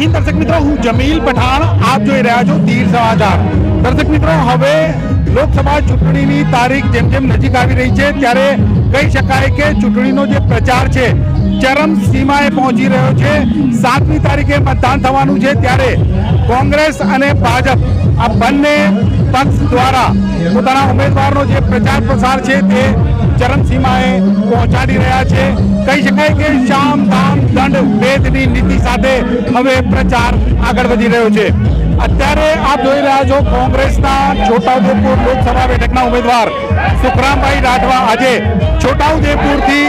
હિન્દ દર્શક મિત્રો, હું જમીલ પઠાણ આપ જોઈ રહ્યા છો તીર સમાચાર. દર્શક મિત્રો, હવે લોકસભા ચૂંટણીની તારીખ જેમ જેમ નજીક આવી રહી છે, ત્યારે કહી શકાય કે ચૂંટણીનો જે પ્રચાર છે, ચરમ સીમાએ પહોંચી રહ્યો છે. સાતમી તારીખે મતદાન થવાનું છે, ત્યારે કોંગ્રેસ અને ભાજપ, આ બંને પક્ષ દ્વારા પોતાના ઉમેદવારનો જે પ્રચાર પ્રસાર છે, તે ચરમસીમાએ પહોંચાડી રહ્યા છે. કહી શકાય કે શામ દામ દંડ ભેદની નીતિ સાથે હવે પ્રચાર આગળ વધી રહ્યો છે. અત્યારે આપ જોઈ રહ્યા છો કોંગ્રેસના છોટાઉદેપુર લોકસભા બેઠકના ઉમેદવાર સુખરામભાઈ રાઠવા આજે છોટાઉદેપુરથી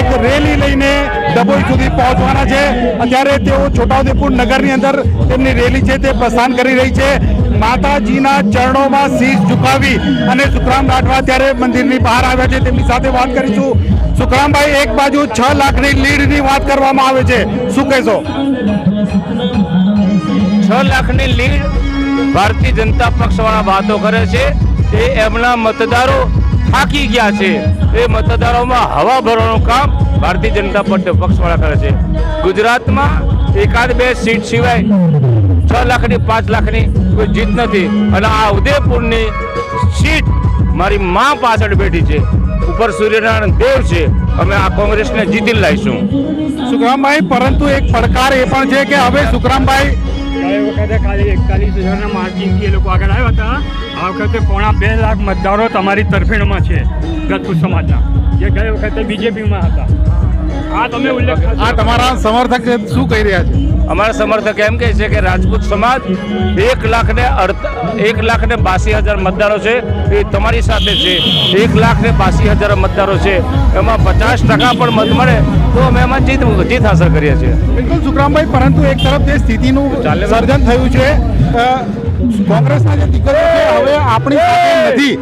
એક રેલી લઈને ડભોઈ સુધી પહોંચવાના છે. અત્યારે તેઓ છોટાઉદેપુર નગરની અંદર તેમની રેલી છે, તે પ્રસ્થાન કરી રહી છે. માતાજીના ચરણોમાં શીશ ઝુકાવી અને સુખરામ રાઠવા ત્યારે મંદિરની બહાર આવ્યા છે. તેમની સાથે વાત કરીશું. સુખરામભાઈ, એક બાજુ છ લાખની લીડની વાત કરવામાં આવે છે. શું કહેશો? છ લાખની લીડ ભારતીય જનતા પક્ષ વાળા વાતો કરે છે. એ એમના મતદારો થાકી ગયા છે. એ મતદારોમાં હવા ભરવાનું કામ ભારતીય જનતા પક્ષ વાળા કરે છે. ગુજરાતમાં એકાદ બે સીટ સિવાય છ લાખની, પાંચ લાખની કોઈ જીત નથી. અને આ ઉદયપુરની સીટ મારી મા પાછળ બેઠી છે. ઉપર સૂર્યનારાયણ દેવ છે. અમે આ કોંગ્રેસને જીતી લાવીશું. સુખરામભાઈ, પરંતુ એક પડકાર એ પણ છે કે હવે સુખરામભાઈ ગઈ વખતે ખાલી એકતાલીસ હજારના માર્જિનથી એ લોકો આગળ આવ્યા હતા. આ વખતે પોણા બે લાખ મતદારો તમારી તરફેણમાં છે ગતપુર સમાજના જે ગઈ વખતે બીજેપીમાં હતા. આ તમે ઉલ્લેખ આ તમારા સમર્થક શું કહી રહ્યા છે? અમારા સમર્થક એમ કહે છે કે રાજપૂત સમાજ એક લાખ ને એક લાખ ને બાસી હજાર મતદારો છે એ તમારી સાથે છે. એક લાખ ને બાસી હજાર મતદારો છે. એમાં પચાસ ટકા પણ મત મળે તો અમે એમાં જીત જીત હાંસલ કરીએ છીએ. બિલકુલ સુખરામભાઈ પરંતુ એક તરફ જે સ્થિતિનું. સર્જન થયું છે કોંગ્રેસના જે દિગ્ગજો છે હવે આપણી સાથે નથી.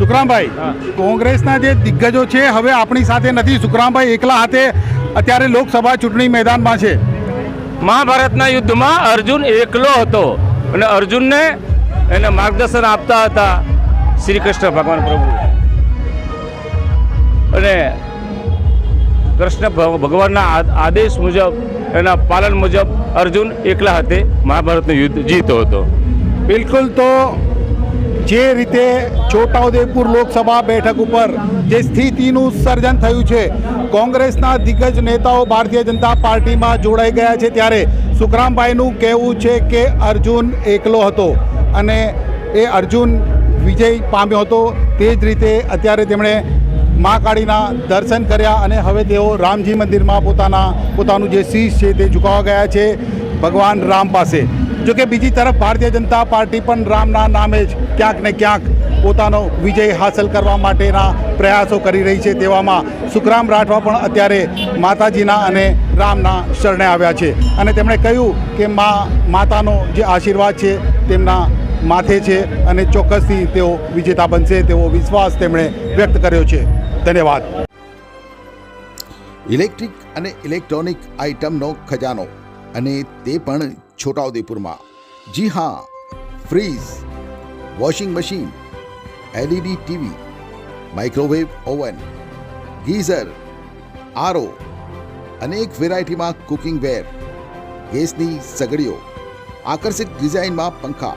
સુખરામભાઈ કોંગ્રેસના જે દિગ્ગજો છે હવે આપણી સાથે નથી. સુખરામભાઈ એકલા હાથે અત્યારે લોકસભા ચૂંટણી મેદાનમાં છે. મહાભારતના યુદ્ધમાં અર્જુન એકલો હતો અને અર્જુનને એને માર્ગદર્શન આપતા હતા શ્રી કૃષ્ણ ભગવાન પ્રભુ. અને કૃષ્ણ ભગ- ભગવાનના આદેશ મુજબ એના પાલન મુજબ અર્જુન એકલા હાથે મહાભારતનું યુદ્ધ જીતો હતો. બિલકુલ તો જે રીતે છોટાઉદેપુર લોકસભા બેઠક ઉપર જે સ્થિતિનું સર્જન થયું છે, કોંગ્રેસના દિગ્ગજ નેતાઓ ભારતીય જનતા પાર્ટીમાં જોડાઈ ગયા છે ત્યારે સુખરામભાઈનું કહેવું છે કે અર્જુન એકલો હતો અને એ અર્જુન વિજય પામ્યો હતો. તે જ રીતે અત્યારે તેમણે મા કાળીના દર્શન કર્યા અને હવે તેઓ રામજી મંદિરમાં પોતાના, પોતાનું જે શીશ છે તે ઝુકાવા ગયા છે ભગવાન રામ પાસે. જો કે બીજી તરફ ભારતીય જનતા પાર્ટી પણ રામના નામે જ ક્યાંક ને ક્યાંક પોતાનો વિજય હાંસલ કરવા માટેના પ્રયાસો કરી રહી છે તેવામાં સુખરામ રાઠવા પણ અત્યારે માતાજીના અને રામના શરણે આવ્યા છે. અને તેમણે કહ્યું કે મા, માતાનો જે આશીર્વાદ છે તેમના માથે છે અને ચોક્કસથી તેઓ વિજેતા બનશે તેવો વિશ્વાસ તેમણે વ્યક્ત કર્યો છે. ધન્યવાદ. ઇલેક્ટ્રિક અને ઇલેક્ટ્રોનિક આઇટમનો ખજાનો અને તે પણ છોટાઉદેપુરમાં. જી હા fridge washing machine, LED TV, microwave oven, geyser, RO અનેક વેરાયટીમાં કુકિંગ વેર, ગેસની સગડીઓ આકર્ષક ડિઝાઇનમાં પંખા